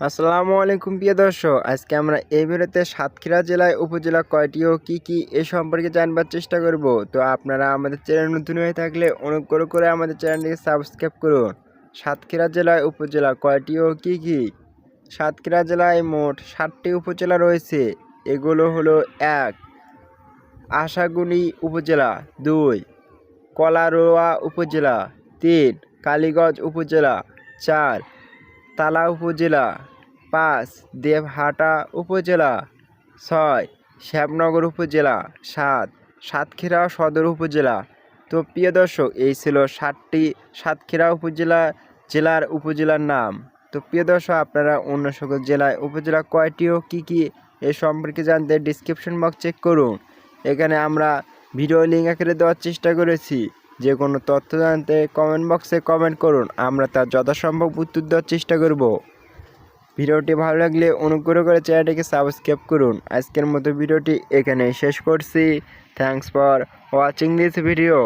আসসালামু আলাইকুম, প্রিয় দর্শক। আজকে আমরা এই ভিডিওতে সাতক্ষীরা জেলায় উপজেলা কয়টি ও কী কী এ সম্পর্কে জানবার চেষ্টা করব। তো আপনারা আমাদের চ্যানেল নতুন হয়ে থাকলে অনুগ্রহ করে আমাদের চ্যানেলটিকে সাবস্ক্রাইব করুন। সাতক্ষীরা জেলায় উপজেলা কয়টি ও কী কী? সাতক্ষীরা জেলায় মোট ষাটটি উপজেলা রয়েছে। এগুলো হলো এক, আশাগুনি উপজেলা, দুই, কলারোয়া উপজেলা, তিন, কালীগঞ্জ উপজেলা, চার তালা উপজেলা পাঁচ, দেবহাটা উপজেলা ছয়, শ্যামনগর উপজেলা সাত, সাতক্ষীরা সদর উপজেলা। তো প্রিয় দর্শক, এই ছিল ষাটটি সাতক্ষীরা উপজেলা জেলার উপজেলার নাম। তো প্রিয় দর্শক, আপনারা অন্য সকল জেলায় উপজেলা কয়টি ও কী কী এ সম্পর্কে জানতে ডিসক্রিপশন বক্স চেক করুন। এখানে আমরা ভিডিও লিঙ্ক আকারে দেওয়ার চেষ্টা করেছি। যে কোনো তথ্য জানতে কমেন্ট বক্সে কমেন্ট করুন, আমরা তার যথাসম্ভব উত্তর দেওয়ার চেষ্টা করব। ভিডিওটি ভালো লাগলে অনুগ্রহ করে চ্যানেলটিকে সাবস্ক্রাইব করুন। আজকের মতো ভিডিওটি এখানেই শেষ করছি। Thanks for watching this video